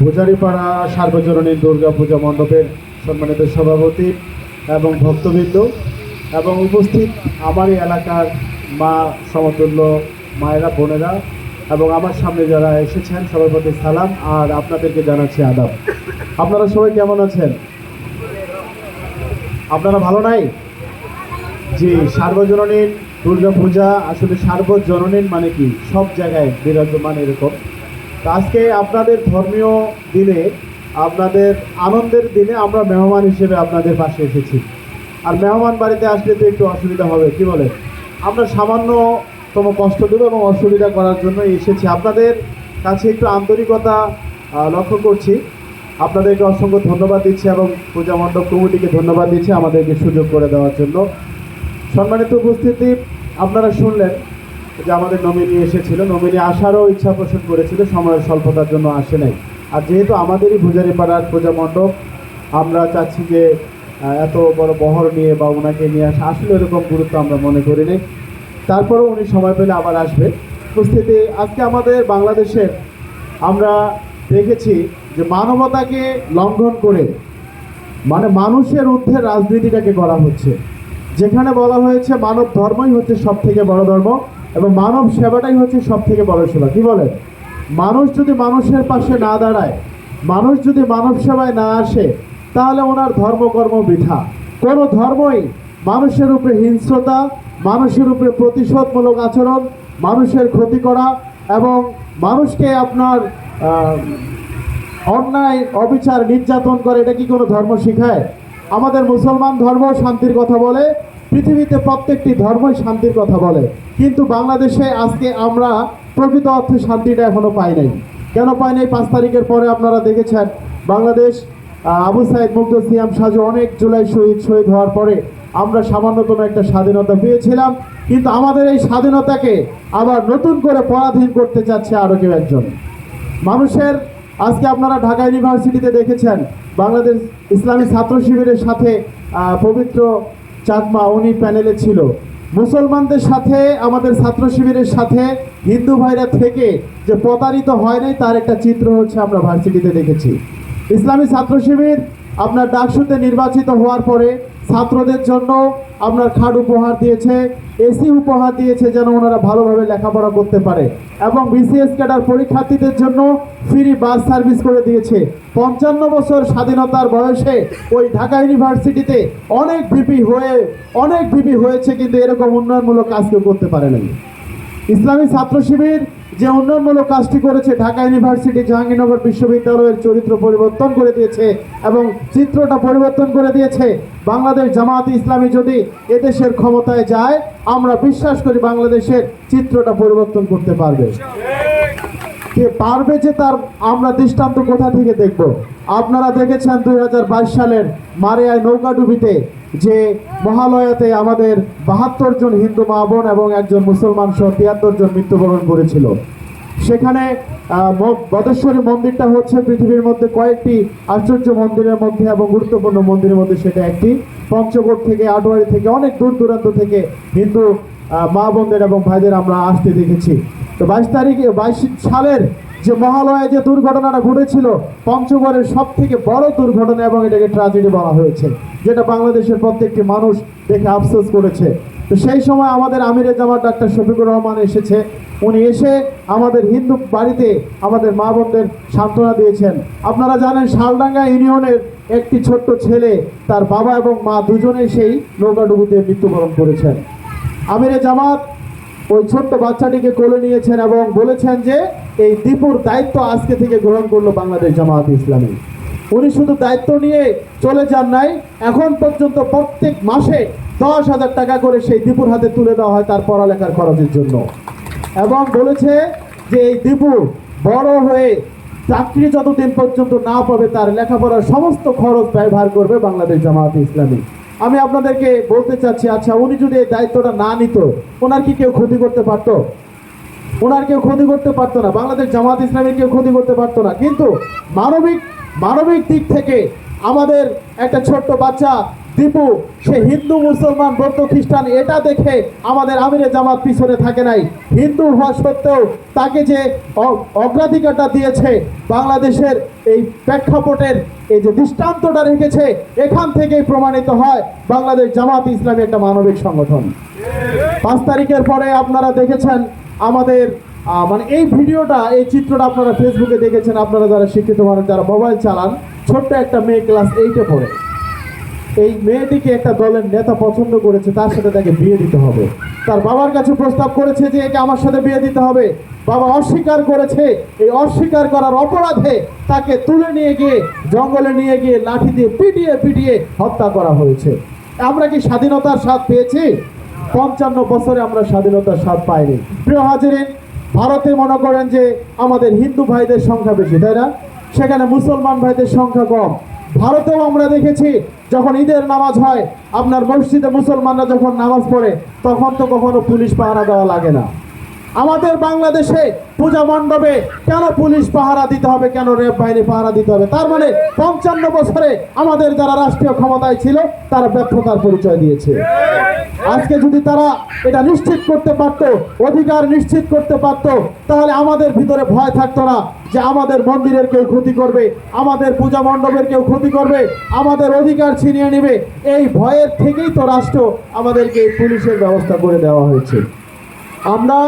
পূজারীপাড়া সার্বজনীন দুর্গা পূজা মণ্ডপের সম্মানিত সভাপতি এবং ভক্তবৃন্দ এবং উপস্থিত আমারই এলাকার মা সমতুল্য মায়েরা, বোনেরা এবং আমার সামনে যারা এসেছেন, সবার প্রতি সালাম আর আপনাদেরকে জানাচ্ছি আদাব। আপনারা সবাই কেমন আছেন? আপনারা ভালো নাই? জি, সার্বজনীন দুর্গা পূজা আসলে সার্বজনীন মানে কি? সব জায়গায় বিরাজমান এরকম। আজকে আপনাদের ধর্মীয় দিনে, আপনাদের আনন্দের দিনে আমরা মেহমান হিসেবে আপনাদের পাশে এসেছি। আর মেহমান বাড়িতে আসলে তো একটু অসুবিধা হবে, কি বলে আমরা সামান্যতম কষ্ট দেবো এবং অসুবিধা করার জন্য এসেছি। আপনাদের কাছে একটু আন্তরিকতা লক্ষ্য করছি। আপনাদেরকে অসংখ্য ধন্যবাদ দিচ্ছি এবং পূজা মণ্ডপ কমিটিকে ধন্যবাদ দিচ্ছি আমাদেরকে সুযোগ করে দেওয়ার জন্য। সম্মানিত উপস্থিতি, আপনারা শুনলেন যে আমাদের নমিনি এসেছিল নমিনি আসারও ইচ্ছা পোষণ করেছিল, সময়ের স্বল্পতার জন্য আসে নাই। আর যেহেতু আমাদেরই পূজারি পাড়ার পূজা মণ্ডপ, আমরা চাচ্ছি যে এত বড় বহর নিয়ে বা ওনাকে নিয়ে আসা, আসলে এরকম গুরুত্ব আমরা মনে করি নাই। তারপরেও উনি সময় পেলে আবার আসবে। উপস্থিতি, আজকে আমাদের বাংলাদেশের আমরা দেখেছি যে মানবতাকে লঙ্ঘন করে মানে মানুষের ঊর্ধ্বে রাজনীতিটাকে করা হচ্ছে। যেখানে বলা হয়েছে মানব ধর্মই হচ্ছে সব থেকে বড় ধর্ম। এবং মানব সেবাটাই হচ্ছে সব থেকে বড় সেবা। কি বলে মানুষ যদি মানুষের পাশে না দাঁড়ায়, মানুষ যদি মানব সেবায় না আসে, তাহলে ওনার ধর্মকর্ম বৃথা। কোনো ধর্মই মানুষের উপরে হিংস্রতা, মানুষের উপরে প্রতিশোধমূলক আচরণ, মানুষের ক্ষতি করা এবং মানুষকে আপনার অন্যায়, অবিচার, নির্যাতন করে, এটা কি কোনো ধর্ম শিখায়? আমাদের মুসলমান ধর্ম শান্তির কথা বলে পৃথিবীতে প্রত্যেকটি ধর্মই শান্তির কথা বলে। কিন্তু বাংলাদেশে আজকে আমরা প্রকৃত অর্থে শান্তিটা এখনও পাই নাই। কেন পাই নাই? পাঁচ তারিখের পরে আপনারা দেখেছেন, বাংলাদেশ আবু সাইদ, মুগ্ধ, সিয়াম, সাজু অনেক জুলাই শহীদ শহীদ হওয়ার পরে আমরা সামান্যতম একটা স্বাধীনতা পেয়েছিলাম। কিন্তু আমাদের এই স্বাধীনতাকে আবার নতুন করে পরাধীন করতে চাচ্ছে আরও কেউ একজন। মানুষের, আজকে আপনারা ঢাকা ইউনিভার্সিটিতে দেখেছেন, বাংলাদেশ ইসলামী ছাত্র শিবিরের সাথে পবিত্র চাকমা উনি প্যানেলে ছিল। মুসলমানদের সাথে, আমাদের ছাত্র শিবিরের সাথে হিন্দু ভাইরা থেকে যে প্রতারিত হয় নাই, তার একটা চিত্র হচ্ছে আমরা ভার্সিটিতে দেখেছি। ইসলামী ছাত্র শিবির আপনার ডাকসুতে নির্বাচিত হওয়ার পরে ছাত্রদের জন্য আপনার খাট উপহার দিয়েছে, এসি উপহার দিয়েছে যেন ওনারা ভালোভাবে লেখাপড়া করতে পারে। এবং বিসিএস ক্যাডার পরীক্ষার্থীদের জন্য ফ্রি বাস সার্ভিস করে দিয়েছে। পঞ্চান্ন বছর স্বাধীনতার বয়সে ওই ঢাকা ইউনিভার্সিটিতে অনেক ভিপি হয়ে, অনেক ভিপি হয়েছে কিন্তু এরকম উন্নয়নমূলক কাজ কেউ করতে পারে নাই ইসলামী ছাত্র শিবির যে উন্নয়নমূলক কাজটি করেছে, ঢাকা ইউনিভার্সিটি জাহাঙ্গীরনগর বিশ্ববিদ্যালয়ের চরিত্র পরিবর্তন করে দিয়েছে এবং চিত্রটা পরিবর্তন করে দিয়েছে। বাংলাদেশ জামাত ইসলামী যদি এদেশের ক্ষমতায় যায়, আমরা বিশ্বাস করি বাংলাদেশের চিত্রটা পরিবর্তন করতে পারবে। কে পারবে যে তার আমরা দৃষ্টান্ত কোথা থেকে দেখব? আপনারা দেখেছেন দুই হাজার বাইশ সালের মারিয়ায় নৌকাডুবিতে যে মহালয়াতে আমাদের বাহাত্তর জন হিন্দু মা বোন এবং একজন মুসলমান সহ তিয়াত্তর জন মৃত্যুবরণ করেছিল। সেখানে বদেশ্বরী মন্দিরটা হচ্ছে পৃথিবীর মধ্যে কয়েকটি আশ্চর্য মন্দিরের মধ্যে এবং গুরুত্বপূর্ণ মন্দিরের মধ্যে সেটা একটি। পঞ্চকোট থেকে, আটোয়ারি থেকে, অনেক দূর দূরান্ত থেকে হিন্দু মা বোনদের এবং ভাইদের আমরা আসতে দেখেছি। তো বাইশ তারিখে, বাইশ সালের যে মহালয়ে যে দুর্ঘটনাটা ঘটেছিল, পঞ্চগড়ের সব থেকে বড় দুর্ঘটনা এবং এটাকে ট্রাজেডি বলা হয়েছে, যেটা বাংলাদেশের প্রত্যেকটি মানুষ দেখে আফসোস করেছে। তো সেই সময় আমাদের আমিরে জামাত ডাক্তার শফিকুর রহমান এসেছে। উনি এসে আমাদের হিন্দু বাড়িতে আমাদের মা বোনদের সান্ত্বনা দিয়েছেন। আপনারা জানেন, শালডাঙ্গা ইউনিয়নের একটি ছোট্ট ছেলে, তার বাবা এবং মা দুজনেই সেই নৌকাডুবুতে মৃত্যুবরণ করেছেন। আমিরে জামাত ওই ছোট্ট বাচ্চাটিকে কোলে নিয়েছেন এবং বলেছেন যে এই দীপুর দায়িত্ব আজকে থেকে গ্রহণ করল বাংলাদেশ জামাত ইসলামী। উনি শুধু দায়িত্ব নিয়ে চলে যান নাই, এখন পর্যন্ত প্রত্যেক মাসে দশ হাজার টাকা করে সেই দীপুর হাতে তুলে দেওয়া হয় তার পড়ালেখার খরচের জন্য। এবং বলেছে যে এই দীপু বড় হয়ে চাকরি যতদিন পর্যন্ত না পাবে তার লেখাপড়ার সমস্ত খরচ ব্যবহার করবে বাংলাদেশ জামাত ইসলামী। আমি আপনাদেরকে বলতে চাচ্ছি আচ্ছা উনি যদি এই দায়িত্বটা না নিত, ওনার কি কেউ ক্ষতি করতে পারতো? ওনার কেউ ক্ষতি করতে পারতো না। বাংলাদেশ জামাত ইসলামের কেউ ক্ষতি করতে পারতো না। কিন্তু মানবিক মানবিক দিক থেকে আমাদের একটা ছোট্ট বাচ্চা দীপু, সে হিন্দু, মুসলমান, বৌদ্ধ, খ্রিস্টান, এটা দেখে আমাদের আমিরে জামাত পিছনে থাকে নাই। হিন্দু হওয়া সত্ত্বেও তাকে যে অগ্রাধিকারটা দিয়েছে বাংলাদেশের এই প্রেক্ষাপটের এই যে দৃষ্টান্তটা রেখেছে, এখান থেকেই প্রমাণিত হয় বাংলাদেশ জামাত ইসলামী একটা মানবিক সংগঠন। পাঁচ তারিখের পরে আপনারা দেখেছেন আমাদের মানে এই ভিডিওটা, এই চিত্রটা আপনারা ফেসবুকে দেখেছেন, আপনারা যারা শিক্ষিত মানুষ, যারা মোবাইল চালান, ছোট্ট একটা মেয়ে ক্লাস এইটে পড়ে। এই মেয়েটিকে একটা দলের নেতা পছন্দ করেছে, তার সাথে তাকে বিয়ে দিতে হবে। তার বাবার কাছে প্রস্তাব করেছে যে একে আমার সাথে বিয়ে দিতে হবে। বাবা অস্বীকার করেছে, এই অস্বীকার করার অপরাধে তাকে তুলে নিয়ে গিয়ে, জঙ্গলে নিয়ে গিয়ে লাঠি দিয়ে পিটিয়ে পিটিয়ে হত্যা করা হয়েছে। আমরা কি স্বাধীনতার স্বাদ পেয়েছি? পঞ্চান্ন বছরে আমরা স্বাধীনতার স্বাদ পাইনি। প্রিয় হাজিরিন, ভারতে মনে করেন যে আমাদের হিন্দু ভাইদের সংখ্যা বেশি, তাই না? সেখানে মুসলমান ভাইদের সংখ্যা কম। ভারতেও আমরা দেখেছি, যখন ঈদের নামাজ হয়, আপনার মসজিদে মুসলমানরা যখন নামাজ পড়ে, তখন তো কখনো পুলিশ পাহারা দেওয়া লাগে না। আমাদের বাংলাদেশে পূজা মণ্ডপে কেন পুলিশ পাহারা দিতে হবে, কেন রেপ বাহিনী পাহারা দিতে হবে? তার মানে পঞ্চান্ন বছরে আমাদের যারা রাষ্ট্রীয় ক্ষমতায় ছিল, তারা ব্যর্থতার পরিচয় দিয়েছে। আজকে যদি তারা এটা নিশ্চিত করতে পারতো, অধিকার নিশ্চিত করতে পারতো, তাহলে আমাদের ভিতরে ভয় থাকতো না যে আমাদের মন্দিরের কেউ ক্ষতি করবে, আমাদের পূজা মণ্ডপের কেউ ক্ষতি করবে, আমাদের অধিকার ছিনিয়ে নেবে। এই ভয়ের থেকেই তো রাষ্ট্র আমাদেরকে পুলিশের ব্যবস্থা করে দেওয়া হয়েছে। আমরা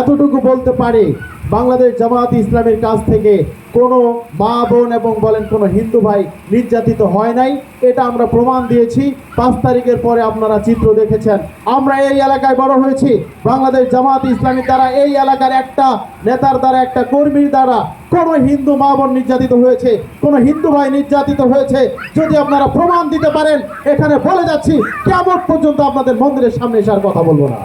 এতটুকু বলতে পারি, বাংলাদেশ জামায়াত ইসলামের কাছ থেকে কোনো মা বোন এবং বলেন কোনো হিন্দু ভাই নির্যাতিত হয় নাই। এটা আমরা প্রমাণ দিয়েছি। পাঁচ তারিখের পরে আপনারা চিত্র দেখেছেন। আমরা এই এলাকায় বড় হয়েছি। বাংলাদেশ জামায়াত ইসলামী দ্বারা এই এলাকার একটা নেতার দ্বারা, একটা কর্মীর দ্বারা কোনো হিন্দু মা বোন নির্যাতিত হয়েছে, কোনো হিন্দু ভাই নির্যাতিত হয়েছে। যদি আপনারা প্রমাণ দিতে পারেন, এখানে বলে যাচ্ছি, কেমন পর্যন্ত আপনাদের মন্দিরের সামনে এসার কথা বলব না।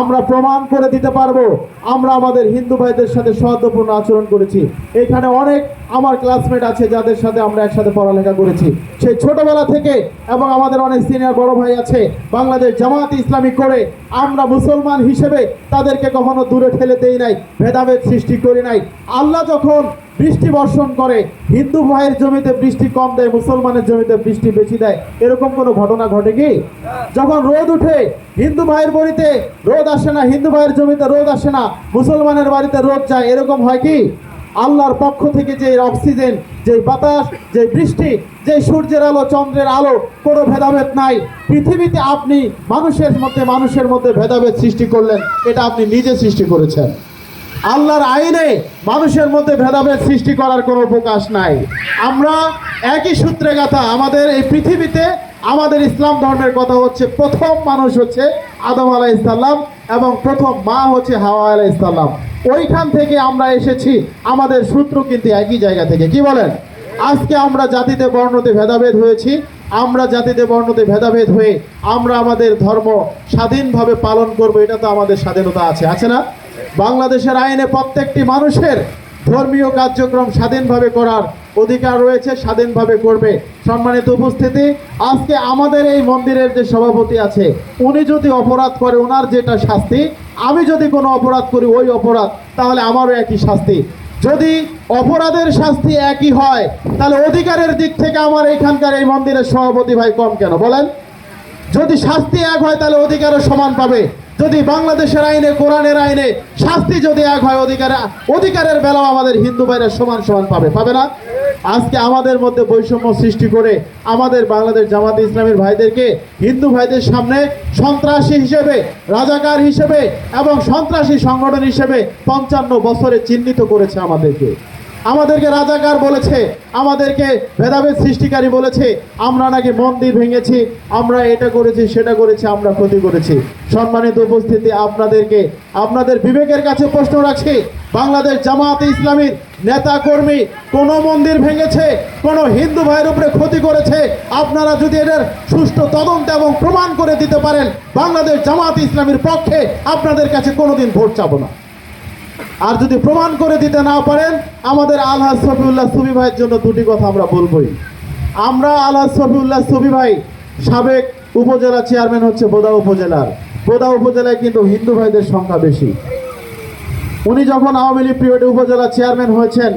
আমরা প্রমাণ করে দিতে পারব। আমরা আমাদের হিন্দু ভাইদের সাথে সৌহার্দ্যপূর্ণ আচরণ করেছি। এখানে অনেক আমার ক্লাসমেট আছে, যাদের সাথে আমরা একসাথে পড়ালেখা করেছি। সেই ছোটবেলা থেকে এবং আমাদের অনেক সিনিয়র বড় ভাই আছে, বাংলাদেশ জামাত ইসলামী করে আমরা মুসলমান হিসেবে তাদেরকে কখনো দূরে ঠেলে দেই নাই, ভেদাভেদ সৃষ্টি করি নাই। আল্লাহ যখন বৃষ্টি বর্ষণ করে। হিন্দু ভাইয়ের জমিতে বৃষ্টি কম দেয়, মুসলমানের জমিতে বৃষ্টি বেশি দেয়। এরকম কোনো ঘটনা ঘটে কি? যখন রোদ উঠে, হিন্দু ভাইয়ের বাড়িতে রোদ আসে না, হিন্দু ভাইয়ের জমিতে রোদ আসে না, মুসলমানের বাড়িতে রোদ যায়, এরকম হয় কি? আল্লাহর পক্ষ থেকে যে অক্সিজেন, যে বাতাস, যে বৃষ্টি, যে সূর্যের আলো, চন্দ্রের আলো, কোনো ভেদাভেদ নাই। পৃথিবীতে আপনি মানুষের মধ্যে মানুষের মধ্যে ভেদাভেদ সৃষ্টি করলেন, এটা আপনি নিজে সৃষ্টি করেছেন। আল্লাহর আইনে মানুষের মধ্যে ভেদাভেদ সৃষ্টি করার কোনো প্রকাশ নাই। আমরা একই সূত্রে গাথা আমাদের এই পৃথিবীতে আমাদের ইসলাম ধর্মের কথা হচ্ছে প্রথম মানুষ হচ্ছে আদম আলাহ ইসলাম এবং প্রথম মা হচ্ছে হাওয়া আলাহ ইসলাম ওইখান থেকে আমরা এসেছি, আমাদের সূত্র কিন্তু একই জায়গা থেকে। কি বলেন? আজকে আমরা জাতিতে বর্ণতে ভেদাভেদ হয়েছি, আমরা জাতিতে বর্ণতে ভেদাভেদ হয়ে আমরা আমাদের ধর্ম স্বাধীনভাবে পালন করব, এটা তো আমাদের স্বাধীনতা আছে আছে না? বাংলাদেশের আইনে প্রত্যেকটি মানুষের ধর্মীয় কার্যক্রম স্বাধীনভাবে করার অধিকার রয়েছে, স্বাধীনভাবে করবে। সম্মানিত উপস্থিতি, আজকে আমাদের এই মন্দিরের যে সভাপতি আছে, উনি যদি অপরাধ করে, ওনার যেটা শাস্তি, আমি যদি কোনো অপরাধ করি, ওই অপরাধ, তাহলে আমারও একই শাস্তি। যদি অপরাধের শাস্তি একই হয়, তাহলে অধিকারের দিক থেকে আমার এখানকার এই মন্দিরের সভাপতি ভাই কম কেন? বলেন। যদি শাস্তি এক হয়, তাহলে অধিকারও সমান পাবে। যদি বাংলাদেশের আইনে, কোরআনের আইনে শাস্তি যদি এক হয়, অধিকারে, অধিকারের বেলাও আমাদের হিন্দু ভাইরা সমান সমান পাবে। পাবে না? আজকে আমাদের মধ্যে বৈষম্য সৃষ্টি করে আমাদের বাংলাদেশ জামাত ইসলামের ভাইদেরকে হিন্দু ভাইদের সামনে সন্ত্রাসী হিসেবে, রাজাকার হিসেবে এবং সন্ত্রাসী সংগঠন হিসেবে পঞ্চান্ন বছরে চিহ্নিত করেছে আমাদেরকে। আমাদেরকে রাজাকার বলেছে, আমাদেরকে ভেদাভেদ সৃষ্টিকারী বলেছে, আমরা নাকি মন্দির ভেঙেছি, আমরা এটা করেছি, সেটা করেছি, আমরা ক্ষতি করেছি। সম্মানিত উপস্থিতি, আপনাদেরকে, আপনাদের বিবেকের কাছে প্রশ্ন রাখছি, বাংলাদেশ জামায়াতে ইসলামীর নেতা কর্মী কোনো মন্দির ভেঙেছে, কোনো হিন্দু ভাইয়ের উপরে ক্ষতি করেছে, আপনারা যদি এটার সুষ্ঠু তদন্ত এবং প্রমাণ করে দিতে পারেন, বাংলাদেশ জামাত ইসলামীর পক্ষে আপনাদের কাছে কোনোদিন ভোট চাবো না। আর যদি প্রমাণ করে দিতে না পারেন, আমাদের আলহাজ সফিউল্লাহ সুবি ভাইয়ের জন্য দুটি কথা আমরা বলবই। আমরা আলহাজ সফিউল্লাহ সুবি ভাই সাবেক উপজেলা চেয়ারম্যান হচ্ছে বোদা উপজেলার। বোদা উপজেলায় কিন্তু হিন্দু ভাইদের সংখ্যা বেশি। উনি যখন আওয়ামী লীগ পিরিয়ডে উপজেলা চেয়ারম্যান হয়েছেন,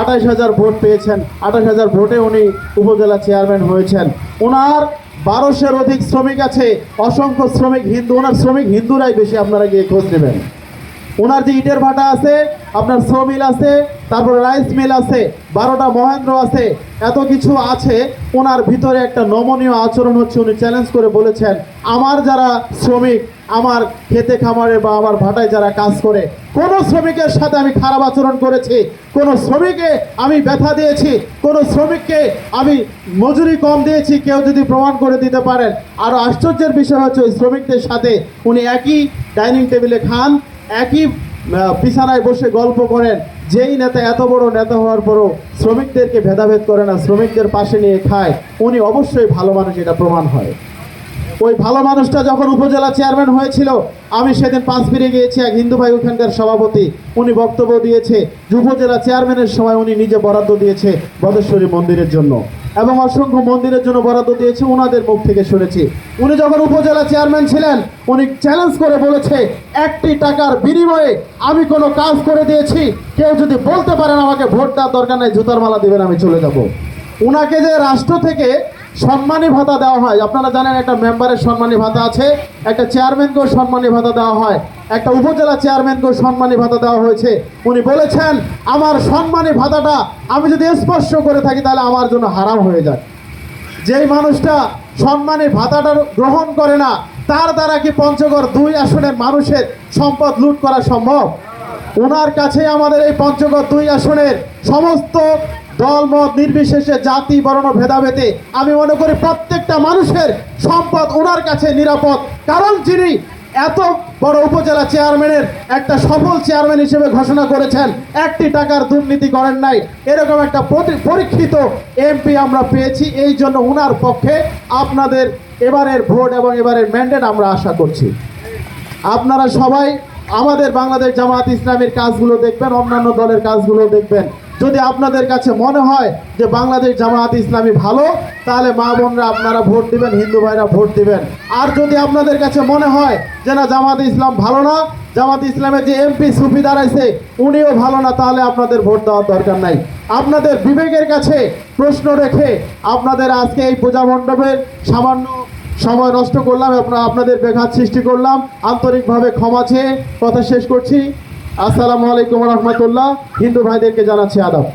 আঠাশ হাজার ভোট পেয়েছেন। আঠাশ হাজার ভোটে উনি উপজেলা চেয়ারম্যান হয়েছেন। ওনার বারোশোর অধিক শ্রমিক আছে। অসংখ্য শ্রমিক হিন্দু ওনার শ্রমিক হিন্দুরাই বেশি আপনারা গিয়ে খোঁজ নেবেন। ওনার যে ইটের ভাটা আছে, আপনার শ্রম মিল আছে, তারপর রাইস মিল আছে, বারোটা মহেন্দ্র আছে, এত কিছু আছে। ওনার ভিতরে একটা নমনীয় আচরণ হচ্ছে, উনি চ্যালেঞ্জ করে বলেছেন, আমার যারা শ্রমিক, আমার খেতে খামারে বা আমার ভাটায় যারা কাজ করে, কোনো শ্রমিকের সাথে আমি খারাপ আচরণ করেছি, কোনো শ্রমিকে আমি ব্যথা দিয়েছি, কোনো শ্রমিককে আমি মজুরি কম দিয়েছি, কেউ যদি প্রমাণ করে দিতে পারেন। আরও আশ্চর্যের বিষয় হচ্ছে, ওই শ্রমিকদের সাথে উনি একই ডাইনিং টেবিলে খান একই বিছানায় বসে গল্প করেন। যেই নেতা এত বড় নেতা হওয়ার পরও শ্রমিকদেরকে ভেদাভেদ করে না, শ্রমিকদের পাশে নিয়ে খায়। উনি অবশ্যই ভালো মানুষ, এটা প্রমাণ হয়। ওই ভালো মানুষটা যখন উপজেলা চেয়ারম্যান হয়েছিল, আমি সেদিন পাঁচ ফিরে গিয়েছি এক হিন্দু ভাই ওখানকার সভাপতি। উনি বক্তব্য দিয়েছে, উপজেলা চেয়ারম্যানের সময় উনি নিজে বরাদ্দ দিয়েছে বদেশ্বরী মন্দিরের জন্য। এবং অসংখ্য মন্দিরের জন্য বরাদ্দ দিয়েছে ওনাদের মুখ থেকে শুনেছি। উনি যখন উপজেলা চেয়ারম্যান ছিলেন, উনি চ্যালেঞ্জ করে বলেছে, একটি টাকার বিনিময়ে আমি কোনো কাজ করে দিয়েছি, কেউ যদি বলতে পারেন আমাকে ভোট দেওয়ার দরকার নাই, জুতার মালা দিবেন, আমি চলে যাব। ওনাকে যে রাষ্ট্র থেকে সম্মানী ভাতা দেওয়া হয়। আপনারা জানেন একটা মেম্বারের সম্মানী ভাতা আছে, একটা চেয়ারম্যানকেও সম্মানী ভাতা দেওয়া হয়, একটা উপজেলা চেয়ারম্যানকেও সম্মানী ভাতা দেওয়া হয়েছে। উনি বলেছেন, আমার সম্মানী ভাতাটা আমি যদি স্পর্শ করে থাকি, তাহলে আমার জন্য হারাম হয়ে যায়। যেই মানুষটা সম্মানী ভাতাটা গ্রহণ করে না, তার দ্বারা কি পঞ্চগড় দুই আসনের মানুষের সম্পদ লুট করা সম্ভব? ওনার কাছে আমাদের এই পঞ্চগড় দুই আসনের সমস্ত দলমত নির্বিশেষে জাতি, বর্ণ, ভেদাভেদে আমি মনে করি প্রত্যেকটা মানুষের সম্পদ ওনার কাছে নিরাপদ। কারণ যিনি এত বড় উপজেলা চেয়ারম্যানের একটা সফল চেয়ারম্যান হিসেবে ঘোষণা করেছেন, একটি টাকার দুর্নীতি করেন নাই। এরকম একটা পরীক্ষিত এমপি আমরা পেয়েছি, এই জন্য উনার পক্ষে আপনাদের এবারের ভোট এবং এবারের ম্যান্ডেট আমরা আশা করছি। আপনারা সবাই আমাদের বাংলাদেশ জামাত ইসলামের কাজগুলো দেখবেন, অন্যান্য দলের কাজগুলো দেখবেন। যদি আপনাদের কাছে মনে হয় যে বাংলাদেশ জামাত ইসলামী ভালো, তাহলে মা বোনরা আপনারা ভোট দিবেন, হিন্দু ভাইরা ভোট দিবেন। আর যদি আপনাদের কাছে মনে হয় যে না জামাত ইসলাম ভালো না জামাত ইসলামের যে এমপি সুফি দাঁড়াইছে, উনিও ভালো না, তাহলে আপনাদের ভোট দেওয়ার দরকার নাই। আপনাদের বিবেকের কাছে প্রশ্ন রেখে আপনাদের আজকে এই পূজা মণ্ডপের সামান্য সময় নষ্ট করলাম, আপনার আপনাদের বেঘাত সৃষ্টি করলাম। আন্তরিকভাবে ক্ষমা চেয়ে কথা শেষ করছি। আসসালামু আলাইকুম রহমতুল্লাহ। হিন্দু ভাইদেরকে জানাচ্ছি আদাব।